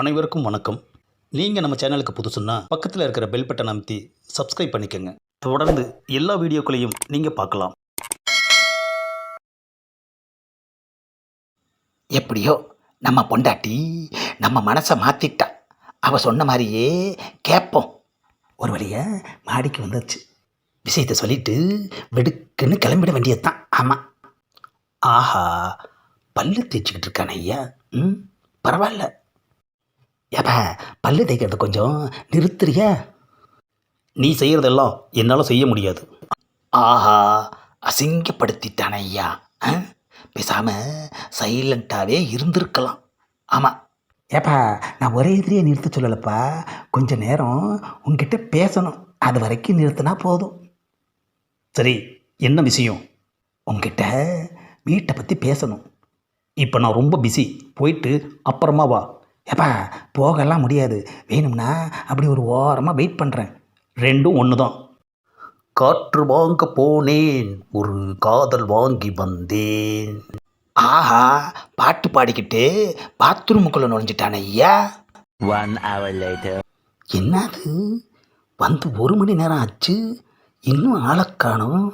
அனைவருக்கும் வணக்கம். நீங்கள் நம்ம சேனலுக்கு புதுசுன்னா பக்கத்தில் இருக்கிற பெல் பட்டன் அமைத்தி சப்ஸ்கிரைப் பண்ணிக்கோங்க. தொடர்ந்து எல்லா வீடியோக்களையும் நீங்கள் பார்க்கலாம். எப்படியோ நம்ம பொண்டாட்டி நம்ம மனசை மாற்றிட்டா அவ சொன்ன மாதிரியே கேட்போம். ஒரு வழியை மாடிக்கு வந்துச்சு. விஷயத்தை சொல்லிட்டு வெடுக்குன்னு கிளம்பிட வேண்டியது தான் ஆமாம் ஆஹா பல்லு தேய்ச்சிக்கிட்டு இருக்கான ஐயா. ம் பரவாயில்ல. ஏப்பா பல்லு தேய்க்கிறது கொஞ்சம் நிறுத்துறியா? நீ செய்கிறதெல்லாம் என்னால் செய்ய முடியாது. ஆஹா அசிங்கப்படுத்திட்டான ஐயா. ஆ? சைலண்ட்டாகவே இருந்திருக்கலாம். ஆமாம் ஏப்பா நான் ஒரே எதிரியை நிறுத்த சொல்லலப்பா. கொஞ்ச நேரம் உங்ககிட்ட பேசணும். அது வரைக்கும் நிறுத்தினா போதும். சரி என்ன விஷயம்? உங்ககிட்ட வீட்டை பற்றி பேசணும். இப்போ நான் ரொம்ப பிஸி போயிட்டு அப்புறமா வா. ஏப்பா போகலாம் முடியாது. வேணும்னா அப்படி ஒரு ஓரமாக வெயிட் பண்ணுறேன் ரெண்டும் ஒன்று தான் காற்று வாங்க போனேன் ஒரு காதல் வாங்கி வந்தேன். ஆஹா பாட்டு பாடிக்கிட்டு பாத்ரூமுக்குள்ளே நுழைஞ்சிட்டானே ஐயா. One hour later. என்னது? வந்து ஒரு மணி நேரம் ஆச்சு. இன்னும் ஆளை காணோம்.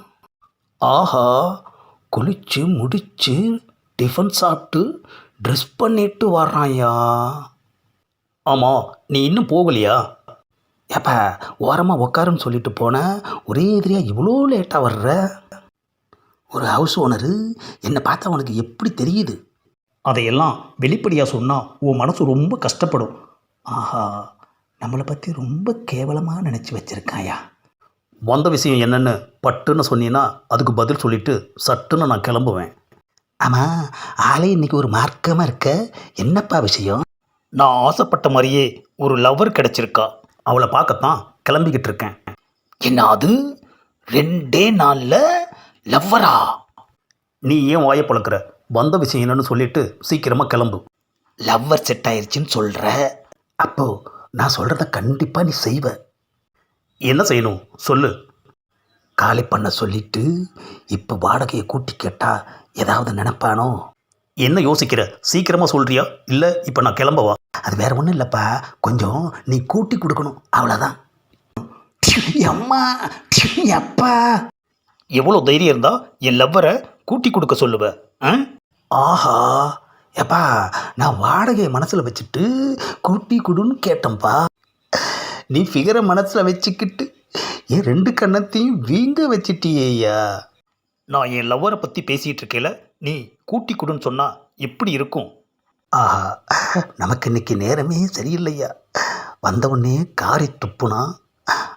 ஆஹா குளிச்சு முடிச்சு டிஃபன் சாப்பிட்டு ட்ரெஸ் பண்ணிட்டு வர்றான்யா ஆமாம் நீ இன்னும் போகலையா? ஏப்பா ஓரமாக உக்காருன்னு சொல்லிட்டு போனேன் ஒரே எதிரியாக இவ்வளோ லேட்டாக வர்ற? ஒரு ஹவுஸ் ஓனரு என்னை பார்த்தா உனக்கு எப்படி தெரியுது? அதையெல்லாம் வெளிப்படையாக சொன்னால் உன் மனசு ரொம்ப கஷ்டப்படும். ஆஹா நம்மளை பற்றி ரொம்ப கேவலமாக நினச்சி வச்சிருக்காயா? வந்த விஷயம் என்னென்னு பட்டுன்னு சொன்னீன்னா அதுக்கு பதில் சொல்லிட்டு சட்டுன்னு நான் கிளம்புவேன். ஆமாம் ஆளே இன்னைக்கு ஒரு மார்க்கமாக இருக்க? என்னப்பா விஷயம்? நான் ஆசைப்பட்ட மாதிரியே ஒரு லவ்வர் கிடைச்சிருக்கா. அவளை பார்க்கத்தான் கிளம்பிக்கிட்டு இருக்கேன். என்ன அது? ரெண்டே நாளில் லவ்வரா நீ ஏன் வாயை பழக்கிற? வந்த விஷயம் என்னன்னு சொல்லிட்டு சீக்கிரமாக கிளம்பு. லவ்வர் செட் ஆயிருச்சுன்னு சொல்கிற அப்போ நான் சொல்கிறத கண்டிப்பாக நீ செய்வ. என்ன செய்யணும்? சொல்லு. காலி பண்ண சொல்லிட்டு இப்போ வாடகையை கூட்டி கேட்டால் ஏதாவது நினைப்பானோ? என்ன யோசிக்கிற? சீக்கிரமாக சொல்கிறியா இல்லை இப்போ நான் கிளம்பவா? அது வேற ஒன்றும் இல்லைப்பா. கொஞ்சம் நீ கூட்டி கொடுக்கணும். அவ்வளோதான் அம்மா அப்பா. எவ்வளோ தைரியம் இருந்தால் என் லவ்வரை கூட்டி கொடுக்க சொல்லுவ. ஆ? ஆஹா. எப்பா நான் வாடகையை மனசில் வச்சுட்டு கூட்டி கொடுன்னு கேட்டேன்ப்பா. நீ ஃபிகரை மனசில் வச்சுக்கிட்டு என் ரெண்டு கண்ணத்தையும் வீங்க வச்சிட்டியேயா நான் என் லவ்வரை பற்றி பேசிகிட்டு இருக்கேல நீ கூட்டி கொடுன்னு சொன்னால் எப்படி இருக்கும்? ஆஹா நமக்கு இன்னைக்கு நேரமே சரியில்லையா? வந்தவுடனே காரி துப்புனா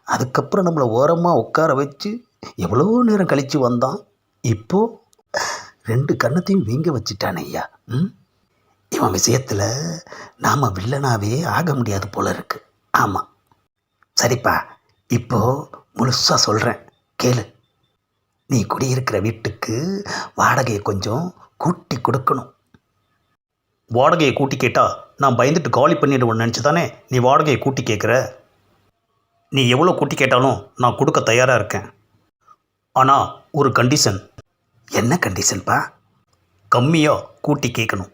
அதுக்கப்புறம் நம்மளை ஓரமாக உட்கார வச்சு எவ்வளோ நேரம் கழித்து வந்தான்? இப்போ ரெண்டு கண்ணத்தையும் வீங்க வச்சிட்டானே ஐயா ம்? இவன் விஷயத்தில் நாம் வில்லனாவே ஆக முடியாது போல இருக்குது ஆமாம் சரிப்பா. இப்போது முழுசாக சொல்கிறேன் கேளு. நீ குடியிருக்கிற வீட்டுக்கு வாடகையை கொஞ்சம் கூட்டி கொடுக்கணும். வாடகையை கூட்டி கேட்டால் நான் பயந்துட்டு காலி பண்ணிடுவேன் நினச்சி தானே நீ வாடகையை கூட்டி கேட்குற நீ எவ்வளோ கூட்டி கேட்டாலும் நான் கொடுக்க தயாராக இருக்கேன். ஆனால் ஒரு கண்டிஷன் என்ன கண்டிஷன்ப்பா கம்மியாக கூட்டி கேட்கணும்